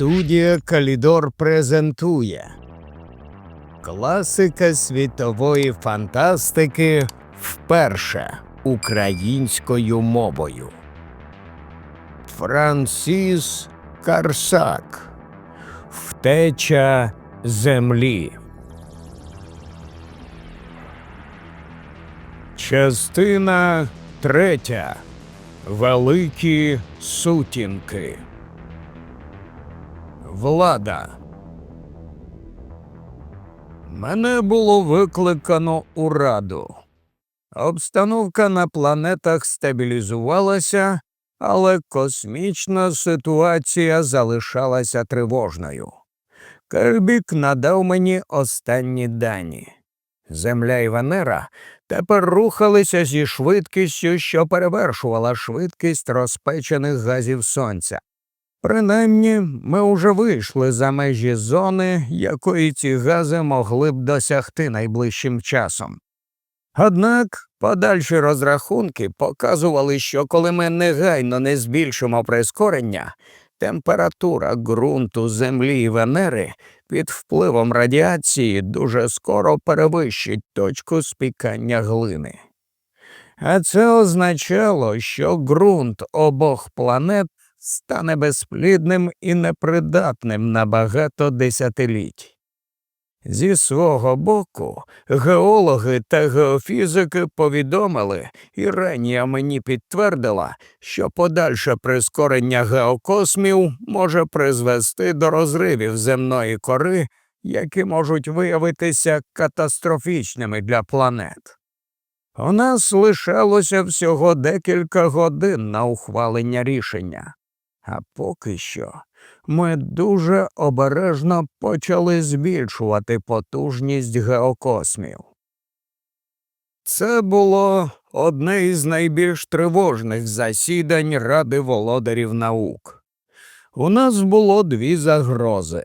Студія Калідор презентує Класика світової фантастики вперше українською мовою. Франсіс Карсак Втеча землі. Частина третя. Великі сутінки. Влада. Мене було викликано у раду. Обстановка на планетах стабілізувалася, але космічна ситуація залишалася тривожною. Кербік надав мені останні дані. Земля і Венера тепер рухалися зі швидкістю, що перевершувала швидкість розпечених газів сонця. Принаймні, ми уже вийшли за межі зони, якої ці гази могли б досягти найближчим часом. Однак подальші розрахунки показували, що коли ми негайно не збільшимо прискорення, температура ґрунту Землі і Венери під впливом радіації дуже скоро перевищить точку спікання глини. А це означало, що ґрунт обох планет стане безплідним і непридатним на багато десятиліть. Зі свого боку, геологи та геофізики повідомили, і Ренія мені підтвердила, що подальше прискорення геокосмів може призвести до розривів земної кори, які можуть виявитися катастрофічними для планет. У нас лишалося всього декілька годин на ухвалення рішення. А поки що ми дуже обережно почали збільшувати потужність геокосмів. Це було одне із найбільш тривожних засідань Ради володарів наук. У нас було дві загрози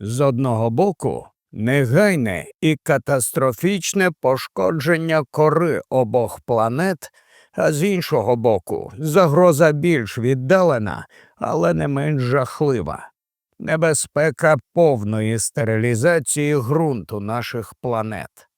з одного боку, негайне і катастрофічне пошкодження кори обох планет, а з іншого боку, загроза більш віддалена, але не менш жахлива. Небезпека повної стерилізації ґрунту наших планет.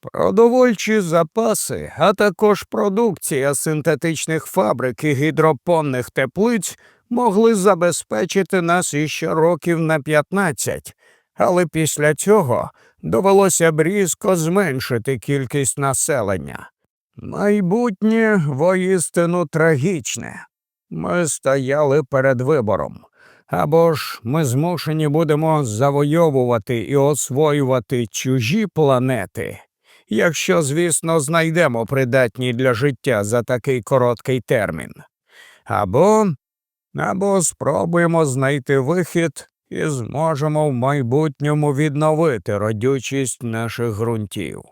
Продовольчі запаси, а також продукція синтетичних фабрик і гідропонних теплиць могли забезпечити нас іще років на 15, але після цього довелося б різко зменшити кількість населення. Майбутнє воістину трагічне. Ми стояли перед вибором. Або ж ми змушені будемо завойовувати і освоювати чужі планети, якщо, звісно, знайдемо придатні для життя за такий короткий термін. Або, або спробуємо знайти вихід і зможемо в майбутньому відновити родючість наших ґрунтів.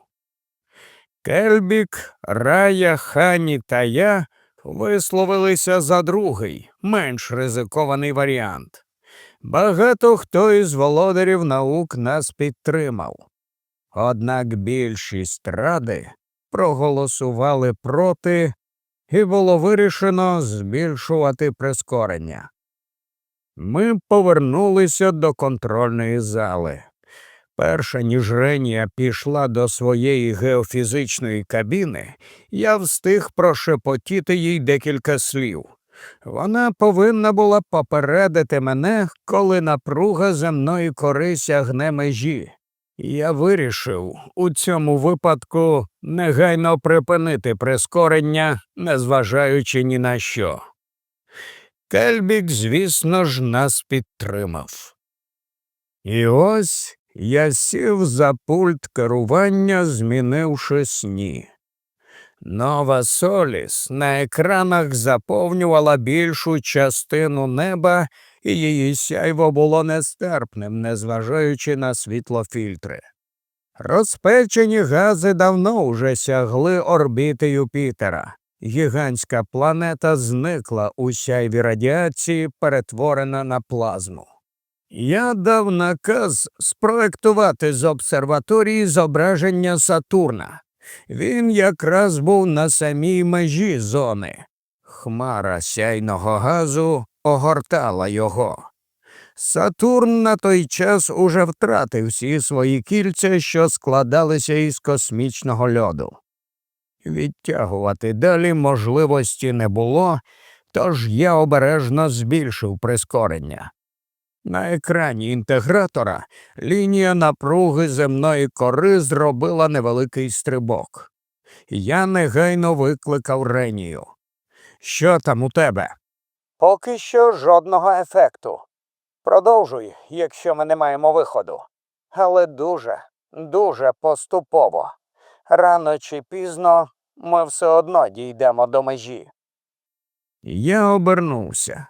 Кельбік, Рая, Хані та я висловилися за другий, менш ризикований варіант. Багато хто із володарів наук нас підтримав. Однак більшість ради проголосували проти, і було вирішено збільшувати прискорення. Ми повернулися до контрольної зали. Перша ніж Ренія пішла до своєї геофізичної кабіни, я встиг прошепотіти їй декілька слів. Вона повинна була попередити мене, коли напруга земної кори сягне межі. Я вирішив у цьому випадку негайно припинити прискорення, незважаючи ні на що. Кельбік, звісно ж, нас підтримав. І ось я сів за пульт керування, змінивши сні. Нова Соліс на екранах заповнювала більшу частину неба, і її сяйво було нестерпним, незважаючи на світлофільтри. Розпечені гази давно уже сягли орбіти Юпітера. Гігантська планета зникла у сяйві радіації, перетворена на плазму. Я дав наказ спроектувати з обсерваторії зображення Сатурна. Він якраз був на самій межі зони. Хмара сяйного газу огортала його. Сатурн на той час уже втратив всі свої кільця, що складалися із космічного льоду. Відтягувати далі можливості не було, тож я обережно збільшив прискорення. На екрані інтегратора лінія напруги земної кори зробила невеликий стрибок. Я негайно викликав Ренію. Що там у тебе? Поки що жодного ефекту. Продовжуй, якщо ми не маємо виходу. Але дуже, дуже поступово. Рано чи пізно ми все одно дійдемо до межі. Я обернувся.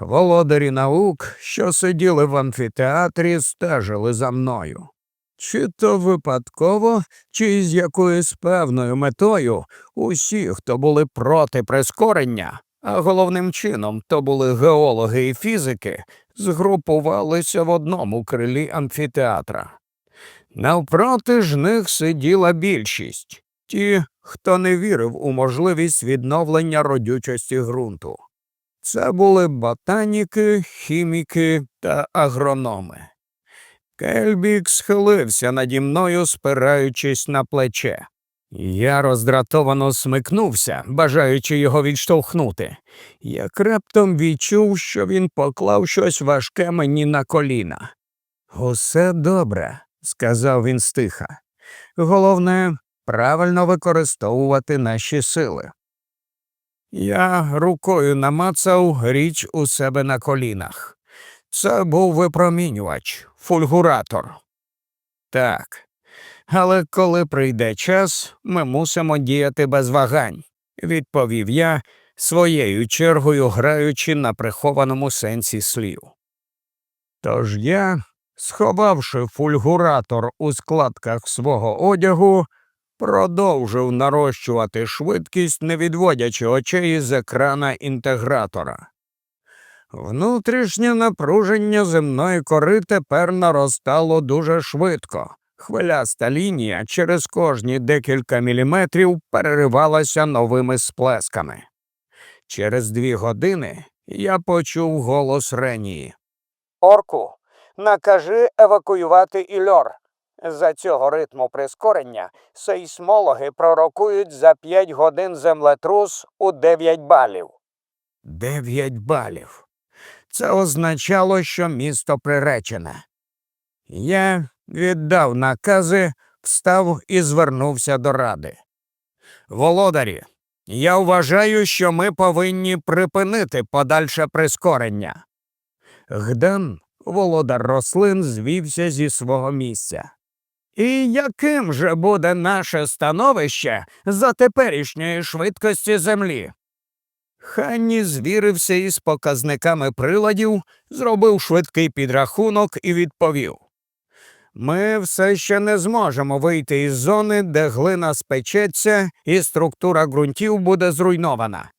Володарі наук, що сиділи в амфітеатрі, стежили за мною. Чи то випадково, чи з якоюсь певною метою усі, хто були проти прискорення, а головним чином то були геологи і фізики, згрупувалися в одному крилі амфітеатра. Навпроти ж них сиділа більшість ті, хто не вірив у можливість відновлення родючості ґрунту. Це були ботаніки, хіміки та агрономи. Кельбік схилився наді мною, спираючись на плече. Я роздратовано смикнувся, бажаючи його відштовхнути, як раптом відчув, що він поклав щось важке мені на коліна. Усе добре, сказав він стиха. Головне, правильно використовувати наші сили. Я рукою намацав річ у себе на колінах. Це був випромінювач, фульгуратор. Так. Але коли прийде час, ми мусимо діяти без вагань, відповів я, своєю чергою граючи на прихованому сенсі слів. Тож я, сховавши фульгуратор у складках свого одягу, продовжив нарощувати швидкість, не відводячи очей з екрана інтегратора. Внутрішнє напруження земної кори тепер наростало дуже швидко. Хвиляста лінія через кожні декілька міліметрів переривалася новими сплесками. Через дві години я почув голос Ренії. Орку, накажи евакуювати Ільор. За цього ритму прискорення сейсмологи пророкують за 5 годин землетрус у 9 балів. 9 балів. Це означало, що місто приречене. Я віддав накази, встав і звернувся до ради. Володарі, я вважаю, що ми повинні припинити подальше прискорення. Гдан, володар рослин, звівся зі свого місця. І яким же буде наше становище за теперішньої швидкості землі? Ханні звірився із показниками приладів, зробив швидкий підрахунок і відповів Ми все ще не зможемо вийти із зони, де глина спечеться і структура ґрунтів буде зруйнована.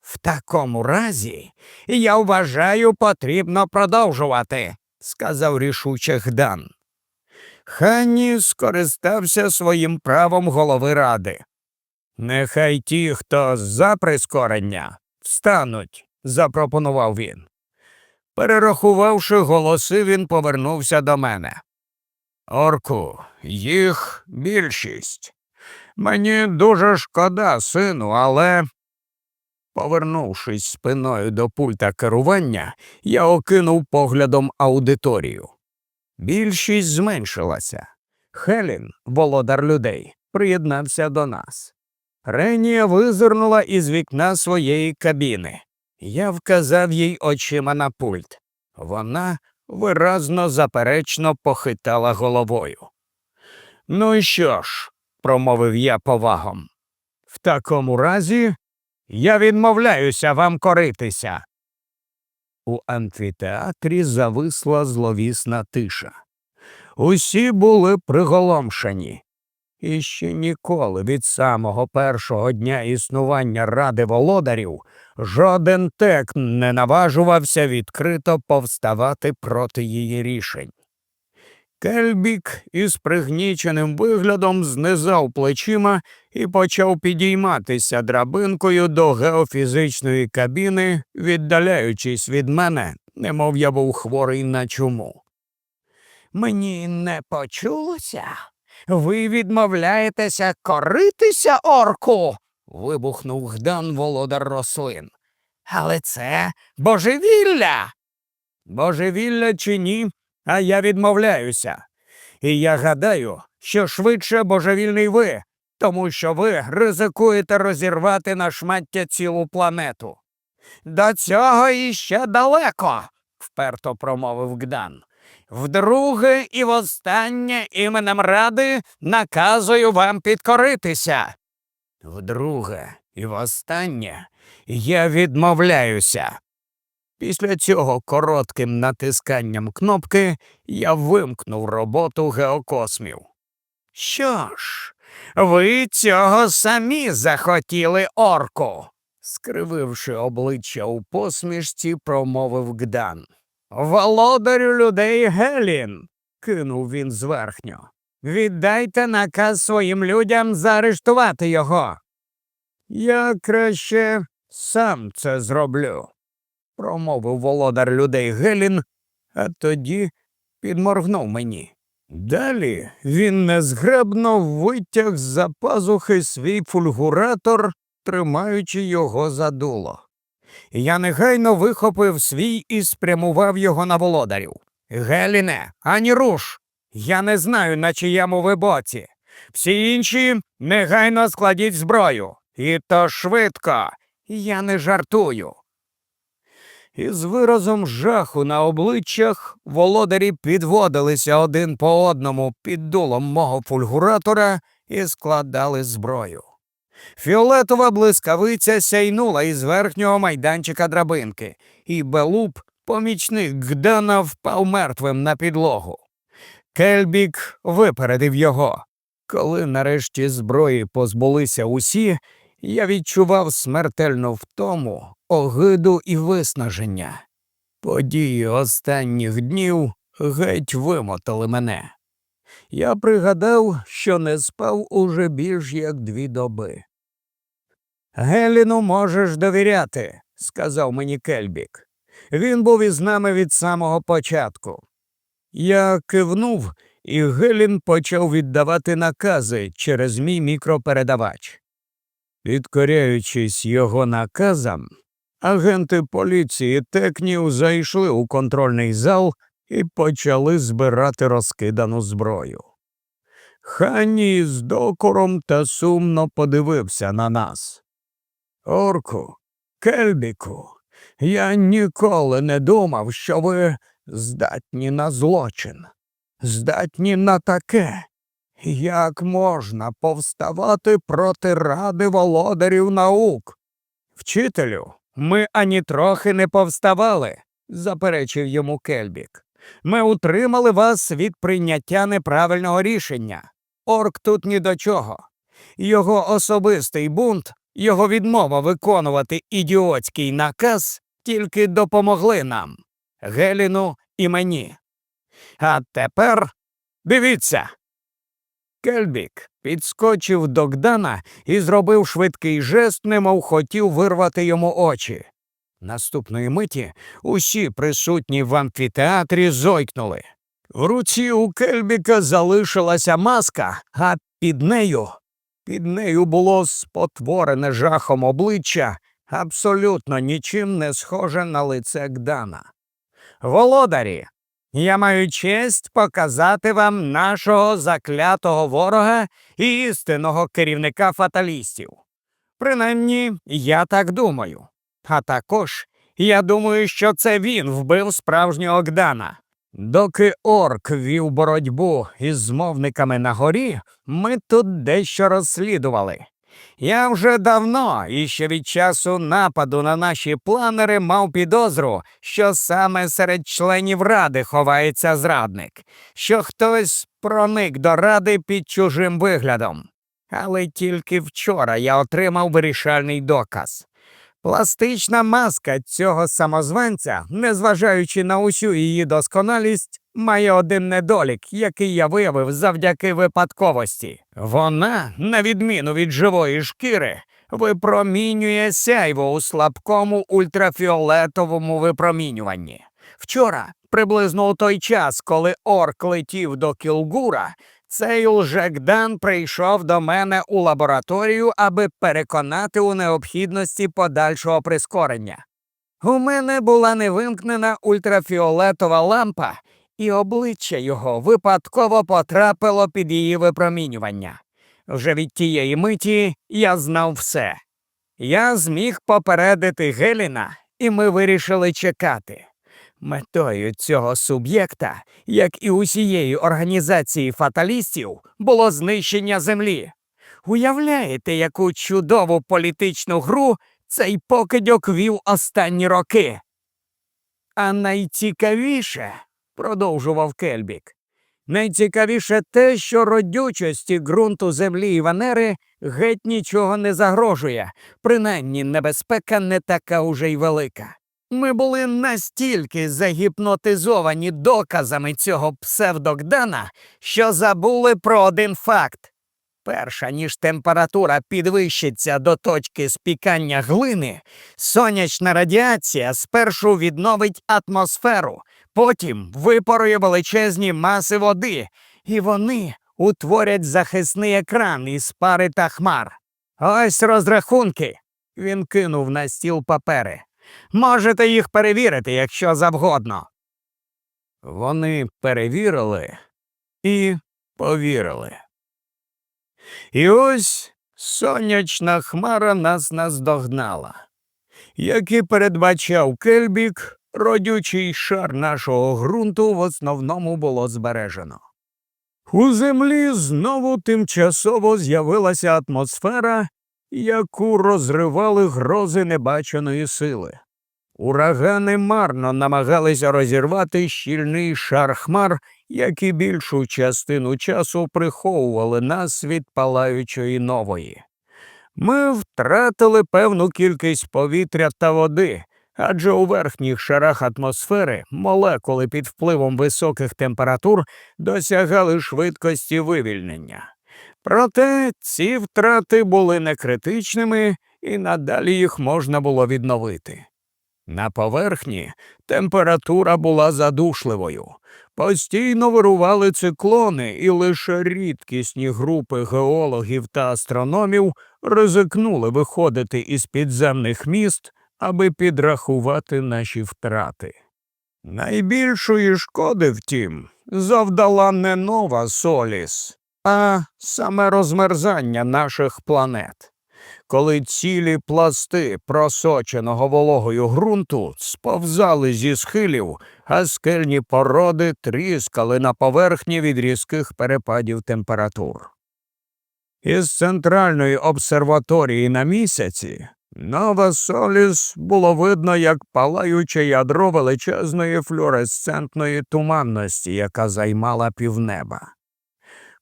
В такому разі, я вважаю, потрібно продовжувати, сказав рішуче Гдан. Ханні скористався своїм правом голови ради. Нехай ті, хто за прискорення, встануть, запропонував він. Перерахувавши голоси, він повернувся до мене. Орку, їх більшість. Мені дуже шкода, сину, але. Повернувшись спиною до пульта керування, я окинув поглядом аудиторію. Більшість зменшилася. Хелін, володар людей, приєднався до нас. Ренія визирнула із вікна своєї кабіни. Я вказав їй очима на пульт. Вона виразно заперечно похитала головою. Ну і що ж, промовив я повагом. В такому разі я відмовляюся вам коритися. У амфітеатрі зависла зловісна тиша. Усі були приголомшені. І ще ніколи від самого першого дня існування ради володарів жоден тек не наважувався відкрито повставати проти її рішень. Кельбік із пригніченим виглядом знизав плечима і почав підійматися драбинкою до геофізичної кабіни, віддаляючись від мене немов я був хворий на чуму. Мені не почулося. Ви відмовляєтеся коритися, орку. вибухнув гдан володар рослин. Але це божевілля. Божевілля чи ні, а я відмовляюся. І я гадаю, що швидше божевільний ви, тому що ви ризикуєте розірвати на шмаття цілу планету. До цього іще далеко, вперто промовив Гдан. Вдруге і востаннє іменем ради наказую вам підкоритися. Вдруге і востаннє я відмовляюся. Після цього коротким натисканням кнопки я вимкнув роботу геокосмів. Що ж, ви цього самі захотіли, орку, скрививши обличчя у посмішці, промовив Гдан. Володарю людей Гелін, кинув він зверхньо. Віддайте наказ своїм людям заарештувати його. Я краще сам це зроблю, промовив володар людей Гелін, а тоді підморгнув мені. Далі він незгребно витяг з-за пазухи свій фульгуратор, тримаючи його за дуло. Я негайно вихопив свій і спрямував його на володарів. Геліне, ані руш. Я не знаю, на чиєму ви боці. Всі інші негайно складіть зброю. І то швидко. Я не жартую. Із виразом жаху на обличчях володарі підводилися один по одному під дулом мого фульгуратора і складали зброю. Фіолетова блискавиця сяйнула із верхнього майданчика драбинки, і Белуп, помічник Гдана, впав мертвим на підлогу. Кельбік випередив його. Коли нарешті зброї позбулися усі, я відчував смертельну втому, огиду і виснаження. Події останніх днів геть вимотали мене. Я пригадав, що не спав уже більш як дві доби. Геліну можеш довіряти, сказав мені Кельбік. Він був із нами від самого початку. Я кивнув, і Гелін почав віддавати накази через мій мікропередавач. Підкоряючись його наказам, агенти поліції Текнів зайшли у контрольний зал і почали збирати розкидану зброю. Ханні з докором та сумно подивився на нас. Орку, Кельбіку, я ніколи не думав, що ви здатні на злочин, здатні на таке. Як можна повставати проти ради володарів наук? Вчителю, ми ані трохи не повставали, заперечив йому Кельбік. Ми утримали вас від прийняття неправильного рішення. Орк тут ні до чого. Його особистий бунт, його відмова виконувати ідіотський наказ тільки допомогли нам, Геліну і мені. А тепер дивіться. Кельбік підскочив до Гдана і зробив швидкий жест, немов хотів вирвати йому очі. Наступної миті усі присутні в амфітеатрі зойкнули. В руці у Кельбіка залишилася маска, а під нею під нею було спотворене жахом обличчя, абсолютно нічим не схоже на лице Гдана. Володарі, я маю честь показати вам нашого заклятого ворога і істинного керівника фаталістів. Принаймні, я так думаю. А також я думаю, що це він вбив справжнього Гдана. Доки орк вів боротьбу із змовниками на горі, ми тут дещо розслідували. Я вже давно і ще від часу нападу на наші планери мав підозру, що саме серед членів ради ховається зрадник, що хтось проник до ради під чужим виглядом. Але тільки вчора я отримав вирішальний доказ. Пластична маска цього самозванця, незважаючи на усю її досконалість, має один недолік, який я виявив завдяки випадковості. Вона, на відміну від живої шкіри, випромінює сяйво у слабкому ультрафіолетовому випромінюванні. Вчора, приблизно у той час, коли орк летів до Кілгура, цей лжекдан прийшов до мене у лабораторію, аби переконати у необхідності подальшого прискорення. У мене була невимкнена ультрафіолетова лампа, і обличчя його випадково потрапило під її випромінювання. Вже від тієї миті я знав все. Я зміг попередити Геліна, і ми вирішили чекати. Метою цього суб'єкта, як і усієї організації фаталістів, було знищення землі. Уявляєте, яку чудову політичну гру цей покидьок вів останні роки? А найцікавіше, продовжував Кельбік, найцікавіше те, що родючості ґрунту землі і Венери геть нічого не загрожує, принаймні небезпека не така уже й велика. Ми були настільки загіпнотизовані доказами цього псевдогдана, що забули про один факт. Перша ніж температура підвищиться до точки спікання глини, сонячна радіація спершу відновить атмосферу, потім випарує величезні маси води, і вони утворять захисний екран із пари та хмар. Ось розрахунки. Він кинув на стіл папери. Можете їх перевірити, якщо завгодно. Вони перевірили і повірили. І ось сонячна хмара нас наздогнала. Як і передбачав Кельбік, родючий шар нашого ґрунту в основному було збережено. У землі знову тимчасово з'явилася атмосфера, яку розривали грози небаченої сили. Урагани марно намагалися розірвати щільний шар хмар, які більшу частину часу приховували нас від палаючої нової. Ми втратили певну кількість повітря та води, адже у верхніх шарах атмосфери молекули під впливом високих температур досягали швидкості вивільнення. Проте ці втрати були не критичними і надалі їх можна було відновити. На поверхні температура була задушливою. Постійно вирували циклони, і лише рідкісні групи геологів та астрономів ризикнули виходити із підземних міст, аби підрахувати наші втрати. Найбільшої шкоди, втім, завдала не нова Соліс, а саме розмерзання наших планет коли цілі пласти просоченого вологою ґрунту сповзали зі схилів, а скельні породи тріскали на поверхні від різких перепадів температур. Із центральної обсерваторії на місяці Нова Соліс було видно як палаюче ядро величезної флюоресцентної туманності, яка займала півнеба.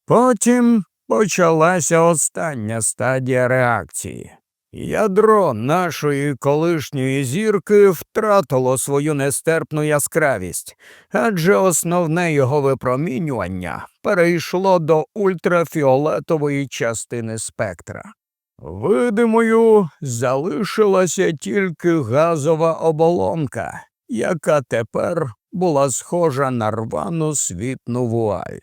Потім Почалася остання стадія реакції. Ядро нашої колишньої зірки втратило свою нестерпну яскравість, адже основне його випромінювання перейшло до ультрафіолетової частини спектра. Видимою залишилася тільки газова оболонка, яка тепер була схожа на рвану світну вуаль.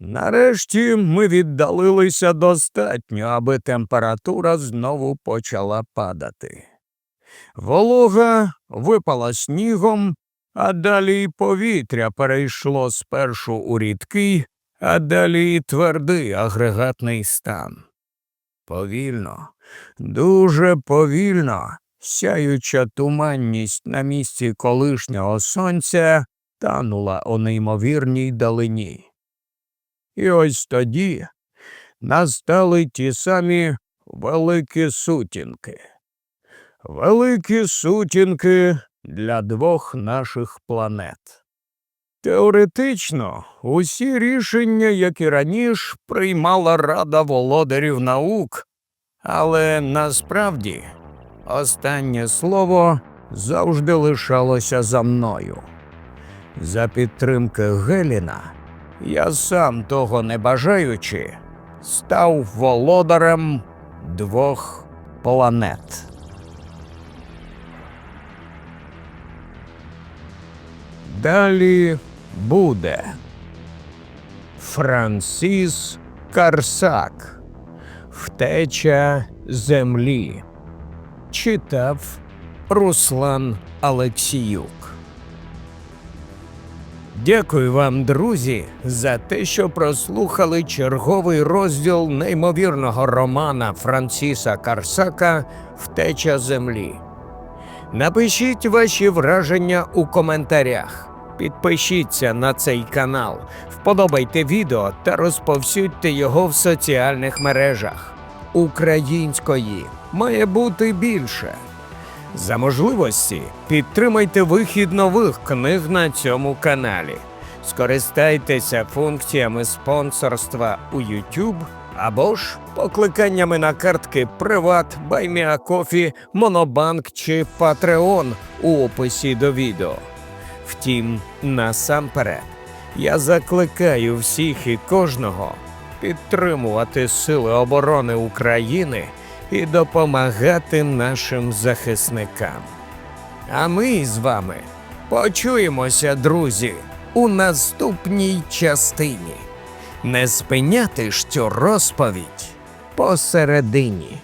Нарешті ми віддалилися достатньо, аби температура знову почала падати. Волога випала снігом, а далі й повітря перейшло спершу у рідкий, а далі й твердий агрегатний стан. Повільно, дуже повільно, сяюча туманність на місці колишнього сонця танула у неймовірній далині. І ось тоді настали ті самі великі сутінки. Великі сутінки для двох наших планет. Теоретично усі рішення, як і раніше, приймала Рада володарів наук, але насправді останнє слово завжди лишалося за мною. За підтримки Геліна я сам того не бажаючи, став володарем двох планет. далі буде. Франсіс Карсак. Втеча землі. Читав Руслан Алексіюк. Дякую вам, друзі, за те, що прослухали черговий розділ неймовірного романа Франсіса Карсака Втеча землі. Напишіть ваші враження у коментарях. Підпишіться на цей канал, вподобайте відео та розповсюдьте його в соціальних мережах. Української має бути більше. За можливості підтримайте вихід нових книг на цьому каналі. Скористайтеся функціями спонсорства у YouTube або ж покликаннями на картки Приват, Байміакофі, Монобанк чи Patreon у описі до відео. Втім, насамперед, я закликаю всіх і кожного підтримувати Сили оборони України і допомагати нашим захисникам. А ми з вами почуємося, друзі, у наступній частині. Не спиняти ж цю розповідь посередині.